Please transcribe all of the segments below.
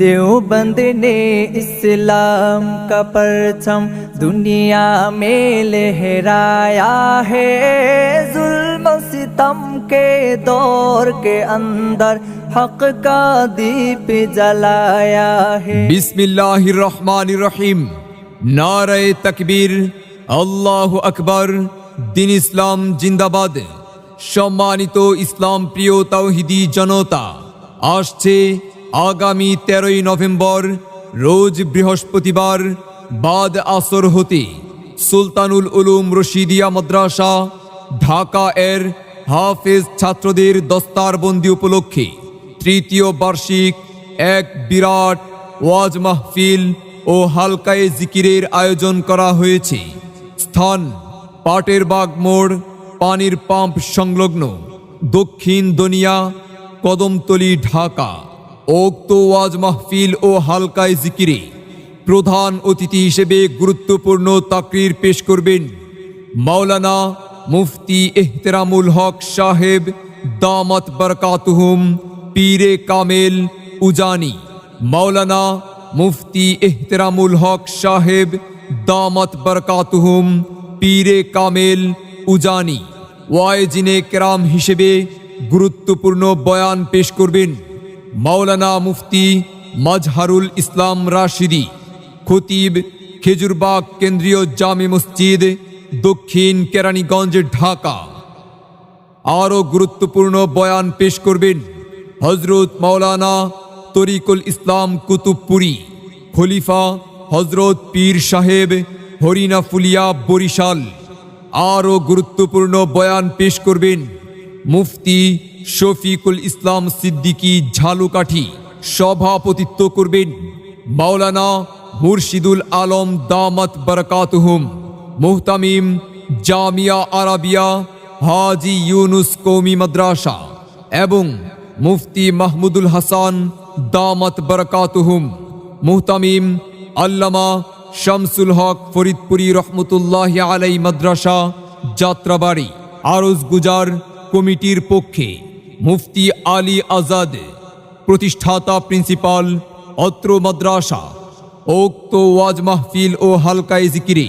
देवबंद ने इस्लाम का परचम दुनिया में लहराया है जुल्म सितम के दौर के अंदर हक का दीप जलाया है বিসমিল্লাহির রহমানির রহিম নারায়ে তাকবীর আল্লাহু আকবার দিন ইসলাম জিন্দাবাদ সম্মানিত ইসলাম প্রিয় তাওহিদি জনতা আসছে আগামী তেরোই নভেম্বর, রোজ বৃহস্পতিবার, বাদ আসর হতে সুলতানুল উলুম রশিদিয়া মাদ্রাসা, ঢাকা এর হাফেজ ছাত্রদের দস্তারবন্দি উপলক্ষে তৃতীয় বার্ষিক এক বিরাট ওয়াজ মাহফিল ও হালকায়ে জিকিরের আয়োজন করা হয়েছে। স্থান পাটের বাগ মোড়, পানির পাম্প সংলগ্ন দক্ষিণ দনিয়া, কদমতলি, ঢাকা। উক্ত ওয়াজ মাহফিল ও হালকায় জিকিরে প্রধান অতিথি হিসেবে গুরুত্বপূর্ণ তাকরির পেশ করবেন মাওলানা মুফতি এহতেরামুল হক সাহেব দামত বরকাতুহুম পীরে কামেল উজানি, মাওলানা মুফতি এহতেরামুল হক সাহেব দামত বরকাতুহুম পীরে কামেল উজানি, ওয়াইজিনে কেরাম হিসেবে গুরুত্বপূর্ণ বয়ান পেশ করবেন। মাওলানা মুফতি মাজহারুল ইসলাম রাশিদি, খতিব খেজুরবাগ কেন্দ্রীয় জামে মসজিদ, দক্ষিণ কেরানীগঞ্জ, ঢাকা। আরও গুরুত্বপূর্ণ বয়ান পেশ করবেন হজরত মাওলানা তরিকুল ইসলাম কুতুবপুরি, খলিফা হজরত পীর সাহেব হরিনা ফুলিয়া বরিশাল। আরও গুরুত্বপূর্ণ বয়ান পেশ করবেন মুফতি শফিকুল ইসলাম সিদ্দিকী ঝালুকাঠি সভাপতিত্ব করবেন মাওলানা মুর্শিদুল আলম দামত বরকাতুহুম, মুহতামিম জামিয়া আরাবিয়া, হাজি ইউনুস কৌমি মাদ্রাসা এবং মুফতি মাহমুদুল হাসান দামত বরকাতুহুম, মুহতামিম আল্লামা শামসুল হক ফরিদপুরি রহমতুল্লাহ আলাই মাদ্রাসা, যাত্রাবাড়ি আরজ গুজার কমিটির পক্ষে। মুফতি আলী আজাদ, প্রতিষ্ঠাতা প্রিন্সিপাল, অত্র মাদ্রাসা, উক্ত ওয়াজ মাহফিল ও হালকায় জিকিরে,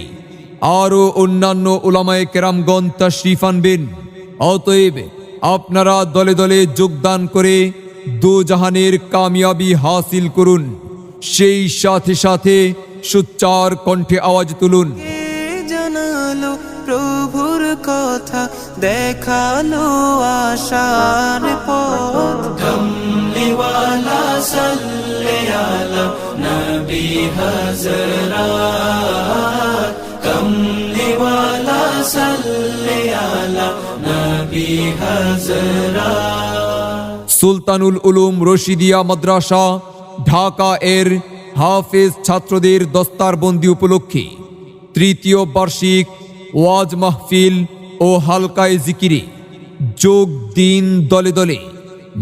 আরও অন্যান্য ওলামায়ে কেরামগণ তশরিফ আনবেন অতএব আপনারা দলে দলে যোগদান করে দু জাহানের কামিয়াবি হাসিল করুন। সেই সাথে সাথে সুচ্চার কণ্ঠে আওয়াজ তুলুন। প্রভুর কথা দেখাল আশার পথ। কমলিওয়ালা সাল্লে আলা নবী হজরত কমলিওয়ালা সাল্লে আলা নবী হজরত সুলতানুল উলুম রশিদিয়া মাদ্রাসা ঢাকা এর হাফেজ ছাত্রদের দস্তারবন্দি উপলক্ষে তৃতীয় বার্ষিক ওয়াজ মাহফিল ও হালকায় জিকিরে, যোগ দিন দলে দলে,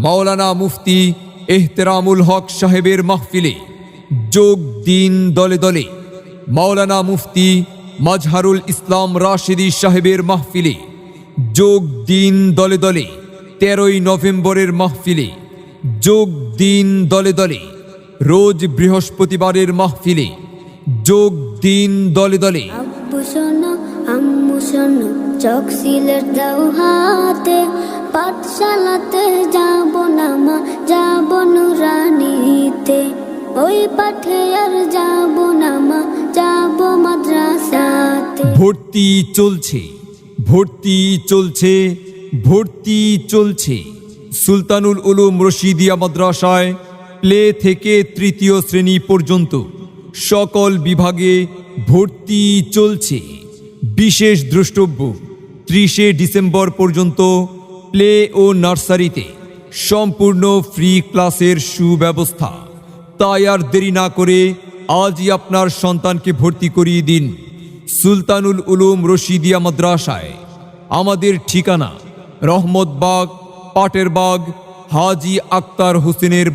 মাওলানা মুফতি এহতেরামুল হক সাহেবের মাহফিলে যোগ দিন দলে দলে, মাওলানা মুফতি মাজহারুল ইসলাম রাশিদি সাহেবের মাহফিলে যোগ দিন দলে দলে, তেরোই নভেম্বরের মাহফিলে যোগ দিন দলে দলে, রোজ বৃহস্পতিবারের মাহফিলে যোগ দিন দলে দলে। আম্মু শোনো চক সিলেট দাও হাতে, পাঠশালাতে যাব না মা, যাব নুরানিতে ওই পাঠে আর যাব না মা, যাব মাদ্রাসাতে। ভর্তি চলছে ভর্তি চলছে ভর্তি চলছে। সুলতানুল উলুম রশিদিয়া মাদ্রাসায় প্লে থেকে তৃতীয় শ্রেণি পর্যন্ত সকল বিভাগে ভর্তি চলছে। বিশেষ দ্রষ্টব্য, ত্রিশে ডিসেম্বর পর্যন্ত প্লে ও নার্সারিতে সম্পূর্ণ ফ্রি ক্লাসের সুব্যবস্থা। তাই আর দেরি না করে আজই আপনার সন্তানকে ভর্তি করিয়ে দিন সুলতানুল উলুম রশিদিয়া মাদ্রাসায়। আমাদের ঠিকানা রহমতবাগ, পাটেরবাগ, হাজি আক্তার হোসেনের